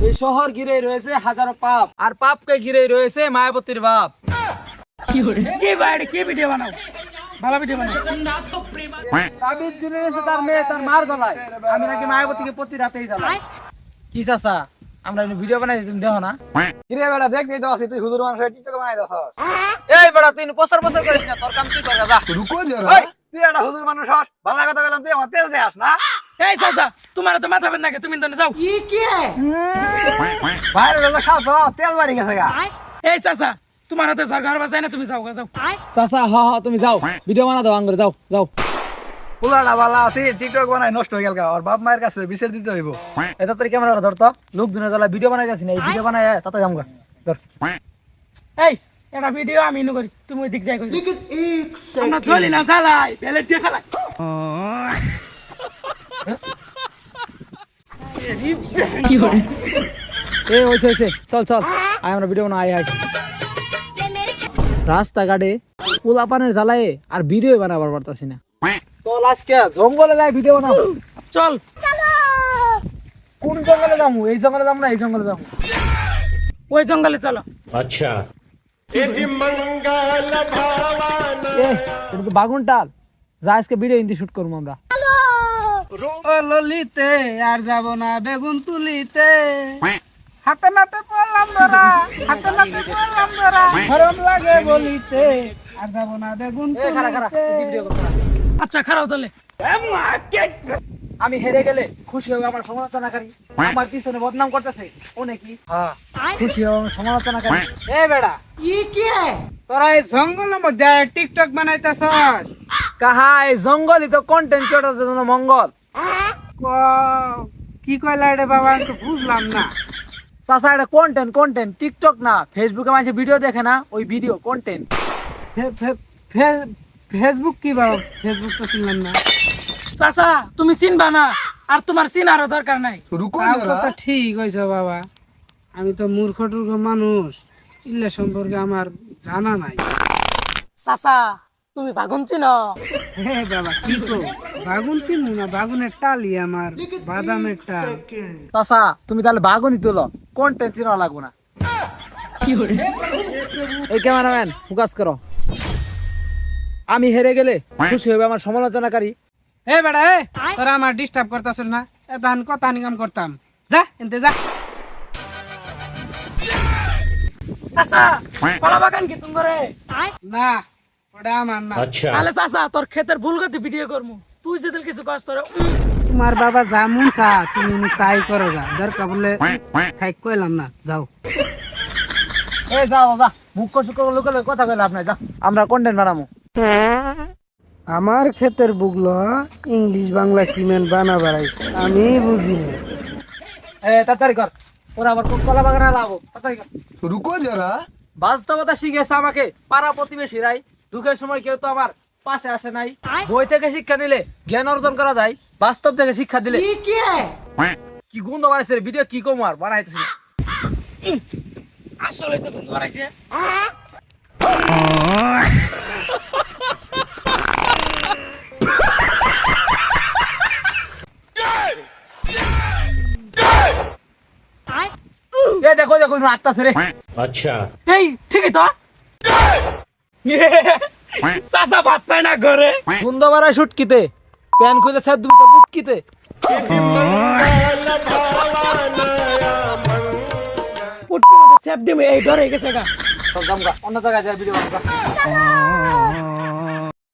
এই শহর ঘিরে রয়েছে হাজারো পাপ আর পাপকে ঘিরে রয়েছে মায়াবতীর বাপ কি বাইরে কি ভিডিও বানাও? কি আমরা ভিডিও বানাই তুমি তুই মানুষ বানাই দাস। প্রচার তুই একটা মানুষ হস ভালো কথা বললাম না? এই চাচা তোমার তো মাথা বেদ নাকি? তুমি তো যাও। বাইরে বেলা খাও তো তেল মারি গেছে গা। এই চাচা তোমার হাতে সরকার বাসায় না তুমি যাও যাও। চাচা হ হ তুমি যাও। ভিডিও বানা দাও আঙ্গুরে যাও যাও। পুলাটা ভালো আছি টিকটক বানাই নষ্ট হয়ে গেল গা। ওর বাপ মায়ের কাছে বিচার দিতে হইব। এটা তোর ক্যামেরা ধরতো লোকজনের জ্বালা ভিডিও বানাই যাচ্ছি না এই ভিডিও বানাই তাতে যামগা ধর। এই এটা ভিডিও আমি নু করি তুমি ওই দিক যাই করি। আমরা চলি না চালাই প্যালেট দিয়ে কি হরে এ রাস্তাঘাটে জ্বালায় আর ভিডিও বানাবার পারতাছি না। চল, আজকে জঙ্গলে যাই, ভিডিও বানাবো। চল। কোন জঙ্গলে যাব? এই জঙ্গলে যাব না, এই জঙ্গলে যাব? ওই জঙ্গলে চলো। আচ্ছা। বাগুন টাল যা আজকে ভিডিও ইন্দি শুট করব আমরা ও ললিতে আর যাব না বেগুন তুলিতে। হাতে নাতে পড়লাম ধরা হাতে নাতে পড়লাম ধরা গরম লাগে বলিতে। আর যাব না বেগুন তুলিতে। আচ্ছা খারাপ তাহলে। আমি হেরে গেলে খুশি হবে আমার সমালোচনাকারী আমার পিছনে বদনাম করতেছে। ও নাকি? খুশি হবে আমার সমালোচনাকারী। এ বেড়া তোরা এই জঙ্গলের মধ্যে টিকটক বানাইতেছস। কাহা এই জঙ্গলই তো কন্টেন্ট ক্রিয়েটরদের জন্য মঙ্গল। কি কইলা রে বাবা? আমি তো বুঝলাম না। চাচা এটা কন্টেন্ট কন্টেন্ট টিকটক না ফেসবুকে মানুষ ভিডিও দেখে না ওই ভিডিও কন্টেন্ট ফেসবুক কি বাবা? ফেসবুক তো চিনলাম না। চাচা তুমি চিনবা না আর তোমার চিনারও দরকার নাই। কথা ঠিক হয়েছে বাবা। আমি তো মূর্খ টুর্খ মানুষ। ইল্লে সম্পর্কে আমার জানা নাই। চাচা তুমি ভাগুন চিনো? হ্যাঁ বাবা কি করো বাগুন চিনু না বাগুনের টালি আমার বাদামের টাল। তুমি তাহলে বাগুনই তোলো কোন টেনশন লাগবো না। এই ক্যামেরাম্যান ফোকাস করো। আমি হেরে গেলে খুশি হবে আমার সমালোচনাকারী। এ বেটা এ তোরা আমার ডিস্টার্ব করতাছিল না ধান কত ইনকাম করতাম। যা এনতে যা। না ওটা আমার না। আচ্ছা। তাহলে চাষা তোর ক্ষেতের ভুল গতি ভিডিও করব তুই যেদিন কিছু কাজ তোর তোমার বাবা যা মন চা তুমি তাই করো যা। দরকার কাবলে ঠাইক কইলাম না যাও। এ যাও বাবা মুখ কষ্ট করে লোকের কথা কইলে আপনি যা আমরা কন্টেন্ট বানামু। আমার ক্ষেতের বুগলো ইংলিশ বাংলা কিমেন বানা বাড়াইছে আমি বুঝি এ তাড়াতাড়ি কর। ওরা আবার কলা বাগানে লাগাবো। তাড়াতাড়ি কর। রুকো যারা বাস্তবতা শিখেছে আমাকে পাড়া প্রতিবেশী রাই দুঃখের সময় কেউ তো আমার পাশে আসে নাই। বই থেকে শিক্ষা নিলে জ্ঞান অর্জন করা যায় বাস্তব থেকে শিক্ষা দিলে। কি গুণ ভিডিও কি কম আর? বাড়াইতেছে। আসলে তো দেখো দেখো আত্মা ছেড়ে আচ্ছা। এই ঠিকই তো। চাচা ভাত পায় না ঘরে? গুন্দ বাড়ায় শুটকিতে প্যান খুলে স্যার তুমি তো বুটকিতে। সেপ দিমে এই ডরে গেছে গা। অন্য জায়গায় ভিডিও বানাবো